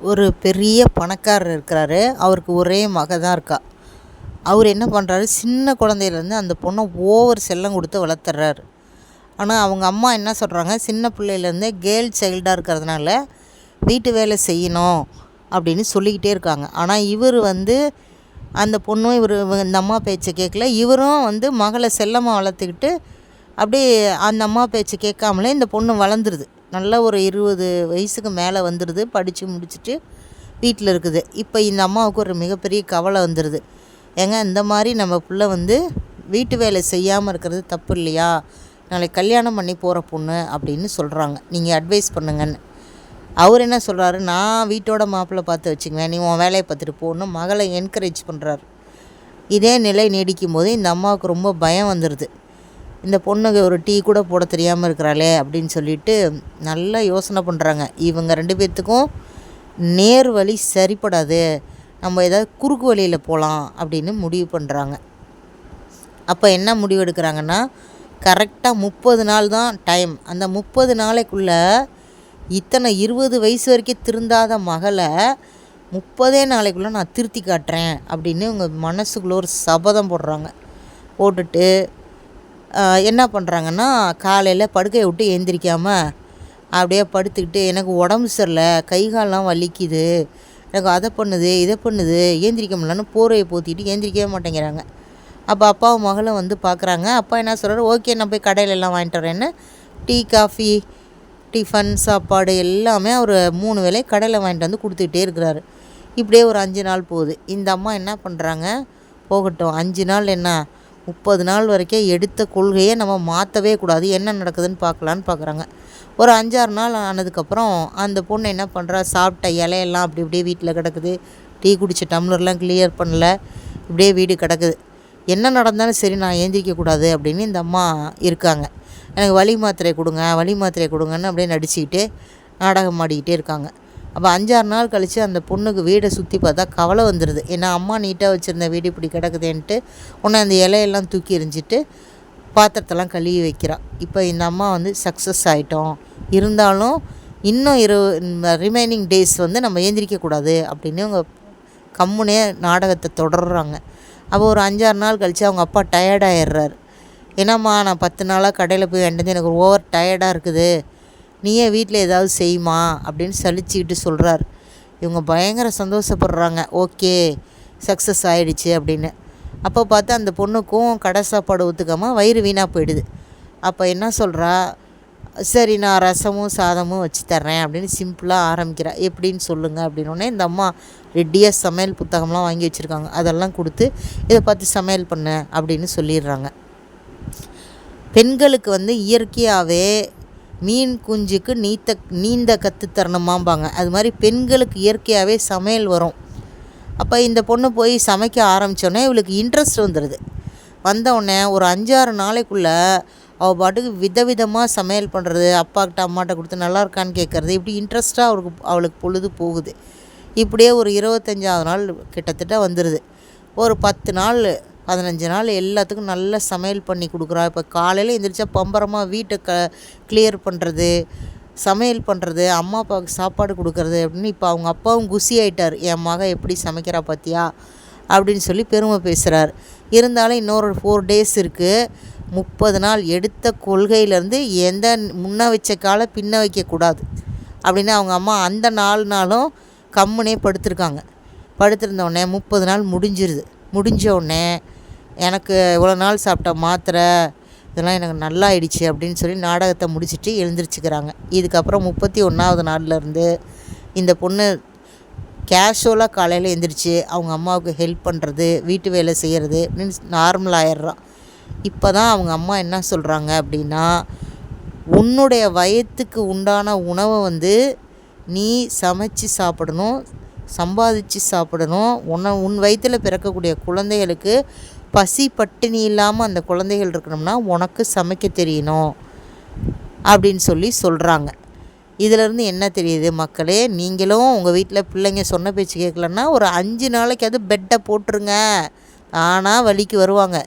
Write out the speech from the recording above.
ஒரு பெரிய பணக்காரர் இருக்கிறாரு. அவருக்கு ஒரே மக தான் இருக்கா. அவர் என்ன பண்ணுறாரு சின்ன குழந்தையிலேருந்து அந்த பொண்ணை ஓவர் செல்லம் கொடுத்து வளர்த்துறாரு. ஆனால் அவங்க அம்மா என்ன சொல்கிறாங்க சின்ன பிள்ளையிலேருந்தே கேர்ள் சைல்டாக இருக்கிறதுனால வீட்டு வேலை செய்யணும் அப்படின்னு சொல்லிக்கிட்டே இருக்காங்க. ஆனால் இவர் வந்து அந்த பொண்ணும் இவர் இந்த அம்மா பேச்சை கேட்கல இவரும் வந்து மகளை செல்லமாக வளர்த்துக்கிட்டு அப்படியே அந்த அம்மா பேச்சை கேட்காமலே இந்த பொண்ணு வளர்ந்துருது. நல்ல ஒரு இருபது வயசுக்கு மேலே வந்துடுது படித்து முடிச்சுட்டு வீட்டில் இருக்குது. இப்போ இந்த அம்மாவுக்கு ஒரு மிகப்பெரிய கவலை வந்துடுது. ஏங்க இந்த மாதிரி நம்ம பிள்ளை வந்து வீட்டு வேலை செய்யாமல் இருக்கிறது தப்பு இல்லையா? நாளைக்கு கல்யாணம் பண்ணி போகிற பொண்ணு அப்படின்னு சொல்கிறாங்க. நீங்கள் அட்வைஸ் பண்ணுங்கன்னு. அவர் என்ன சொல்கிறாரு? நான் வீட்டோட மாப்பிள்ளை பார்த்து வச்சுக்குவேன். நீ உன் வேலையை பார்த்துட்டு போகணும் மகளை என்கரேஜ் பண்ணுறாரு. இதே நிலை நீடிக்கும் போது இந்த அம்மாவுக்கு ரொம்ப பயம் வந்துடுது. இந்த பொண்ணுக்கு ஒரு டீ கூட போட தெரியாமல் இருக்கிறாளே அப்படின்னு சொல்லிட்டு நல்லா யோசனை பண்ணுறாங்க இவங்க ரெண்டு பேர்த்துக்கும் நேர் வழி சரிப்படாது. நம்ம ஏதாவது குறுக்கு வழியில் போகலாம் அப்படின்னு முடிவு பண்ணுறாங்க அப்போ என்ன முடிவு எடுக்கிறாங்கன்னா கரெக்டாக முப்பது நாள் தான் டைம். அந்த முப்பது நாளைக்குள்ளே இத்தனை இருபது வயசு வரைக்கும் திருந்தாத மகளை முப்பதே நாளைக்குள்ளே நான் திருத்தி காட்டுறேன் அப்படின்னு இவங்க மனசுக்குள்ளே ஒரு சபதம் போடுறாங்க. போட்டுட்டு என்ன பண்ணுறாங்கன்னா காலையில் படுக்கையை விட்டு எழுந்திரிக்காமல் அப்படியே படுத்துக்கிட்டு எனக்கு உடம்பு சரியில்லை கை காலெலாம் வலிக்குது எனக்கு அதை பண்ணுது இதை பண்ணுது ஏந்திரிக்க முடியலன்னு போரையை போத்திட்டு ஏந்திரிக்கவே மாட்டேங்கிறாங்க. அப்போ அப்பாவும் மகளும் வந்து பார்க்குறாங்க அப்பா என்ன சொல்கிறாரு ஓகே நான் போய் கடையில் எல்லாம் வாங்கிட்டு வரேன்னு. டீ காஃபி டிஃபன் சாப்பாடு எல்லாமே அவர் மூணு வேலை கடையில் வாங்கிட்டு வந்து கொடுத்துக்கிட்டே இருக்கிறாரு. இப்படியே ஒரு அஞ்சு நாள் போகுது. இந்த அம்மா என்ன பண்ணுறாங்க போகட்டும். அஞ்சு நாள் என்ன? முப்பது நாள் வரைக்கும் எடுத்த கொள்கையை நம்ம மாற்றவே கூடாது. என்ன நடக்குதுன்னு பார்க்கலான்னு பார்க்குறாங்க. ஒரு அஞ்சாறு நாள் ஆனதுக்கப்புறம் அந்த பொண்ணு என்ன பண்ணுறா சாப்பிட்ட இலையெல்லாம் அப்படி இப்படியே வீட்டில் கிடக்குது. டீ குடித்த டம்ளர்லாம் கிளியர் பண்ணல. இப்படியே வீடு கிடக்குது. என்ன நடந்தாலும் சரி நான் ஏந்திரிக்கக்கூடாது அப்படின்னு இந்த அம்மா இருக்காங்க. எனக்கு வழி மாத்திரை கொடுங்க வழி மாத்திரை கொடுங்கன்னு அப்படியே நடிச்சுக்கிட்டே நாடகம் ஆடிக்கிட்டே இருக்காங்க. அப்போ அஞ்சாறு நாள் கழித்து அந்த பொண்ணுக்கு வீடை சுற்றி பார்த்தா கவலை வந்துடுது ஏன்னா அம்மா நீட்டாக வச்சுருந்த வீடு இப்படி கிடக்குதேன்ட்டு உன்னை அந்த இலையெல்லாம் தூக்கி எறிஞ்சிட்டு பாத்திரத்தெல்லாம் கழுவி வைக்கிறான் இப்போ இந்த அம்மா வந்து சக்ஸஸ் ஆகிட்டோம் இருந்தாலும் இன்னும் இரு ரிமைனிங் டேஸ் வந்து நம்ம ஏந்திரிக்கக்கூடாது அப்படின்னு அவங்க கம்முனே நாடகத்தை தொடர்றாங்க. அப்போ ஒரு அஞ்சாறு நாள் கழித்து அவங்க அப்பா டயர்டாகிடுறாரு என்னம்மா நான் பத்து நாளாக கடையில் போய் வேண்டது எனக்கு ஓவர் டயர்டாக இருக்குது. நீயே வீட்டில் ஏதாவது செய்யுமா அப்படின்னு சலிச்சுக்கிட்டு சொல்கிறார் இவங்க பயங்கர சந்தோஷப்படுறாங்க. ஓகே சக்ஸஸ் ஆகிடுச்சு அப்படின்னு. அப்போ பார்த்தா அந்த பொண்ணுக்கும் கடை சாப்பாடு ஒத்துக்காமல் வயிறு வீணாக போயிடுது. அப்போ என்ன சொல்கிறா சரி நான் ரசமும் சாதமும் வச்சு தர்றேன் அப்படின்னு சிம்பிளாக ஆரம்பிக்கிறா. எப்படின்னு சொல்லுங்கள் அப்படின்னோடனே இந்த அம்மா ரெடியாக சமையல் புத்தகம்லாம் வாங்கி வச்சுருக்காங்க. அதெல்லாம் கொடுத்து இதை பார்த்து சமையல் பண்ண அப்படின்னு சொல்லிடுறாங்க. பெண்களுக்கு வந்து இயற்கையாகவே மீன் குஞ்சுக்கு நீத்த நீந்த கற்று தரணுமாம்பாங்க. அது மாதிரி பெண்களுக்கு இயற்கையாகவே சமையல் வரும். அப்போ இந்த பொண்ணு போய் சமைக்க ஆரம்பித்தோடனே இவளுக்கு இன்ட்ரெஸ்ட் வந்துடுது வந்தவுடனே ஒரு அஞ்சாறு நாளைக்குள்ளே அவள் பாட்டுக்கு விதவிதமாக சமையல் பண்ணுறது அப்பாக்கிட்ட அம்மாட்ட கொடுத்து நல்லா இருக்கான்னு கேட்குறது இப்படி இன்ட்ரெஸ்ட்டாக அவளுக்கு அவளுக்கு பொழுது போகுது. இப்படியே ஒரு இருபத்தஞ்சாவது நாள் கிட்டத்தட்ட வந்துடுது ஒரு பத்து நாள் பதினஞ்சு நாள் எல்லாத்துக்கும் நல்ல சமையல் பண்ணி கொடுக்குறா. இப்போ காலையில் எழுந்திரிச்சா பம்பரமாக வீட்டை க கிளியர் பண்ணுறது சமையல் பண்ணுறது அம்மா அப்பாவுக்கு சாப்பாடு கொடுக்குறது அப்படின்னு இப்போ அவங்க அப்பாவும் குசி ஆயிட்டார். என் மக எப்படி சமைக்கிறா பார்த்தியா அப்படின்னு சொல்லி பெருமை பேசுகிறார் இருந்தாலும் இன்னொரு ஃபோர் டேஸ் இருக்குது முப்பது நாள் எடுத்த கொள்கையிலேருந்து எந்த முன்ன வச்ச காலை பின்ன வைக்கக்கூடாது அப்படின்னு அவங்க அம்மா அந்த நாலு நாளும் கம்முனே படுத்திருக்காங்க. படுத்திருந்தோடனே முப்பது நாள் முடிஞ்சிருது. முடிஞ்ச உடனே எனக்கு இவ்வளோ நாள் சாப்பிட்ட மாத்திரை இதெல்லாம் எனக்கு நல்லா ஆயிடுச்சு அப்படின்னு சொல்லி நாடகத்தை முடிச்சுட்டு எழுந்திரிச்சிக்கிறாங்க. இதுக்கப்புறம் முப்பத்தி ஒன்றாவது நாள்லேருந்து இந்த பொண்ணு கேஷுவலாக காலையில் எழுந்திரிச்சு அவங்க அம்மாவுக்கு ஹெல்ப் பண்ணுறது வீட்டு வேலை செய்கிறது அப்படின்னு நார்மல் ஆயிடுறான். இப்போ தான் அவங்க அம்மா என்ன சொல்கிறாங்க அப்படின்னா உன்னுடைய வயத்துக்கு உண்டான உணவை வந்து நீ சமைச்சு சாப்பிடணும் சம்பாதிச்சு சாப்பிடணும். உன்னை உன் வயிற்றில் பிறக்கக்கூடிய குழந்தைகளுக்கு பசி பட்டினி இல்லாமல் அந்த குழந்தைகள் இருக்கணும்னா உனக்கு சமைக்க தெரியணும் அப்படின்னு சொல்லி சொல்கிறாங்க இதிலேருந்து என்ன தெரியுது மக்களே? நீங்களும் உங்கள் வீட்டில் பிள்ளைங்க சொன்ன பேச்சு கேட்கலன்னா ஒரு அஞ்சு நாளைக்கு அது பெட்டை போட்டுருங்க. ஆனால் வழிக்கு வருவாங்க.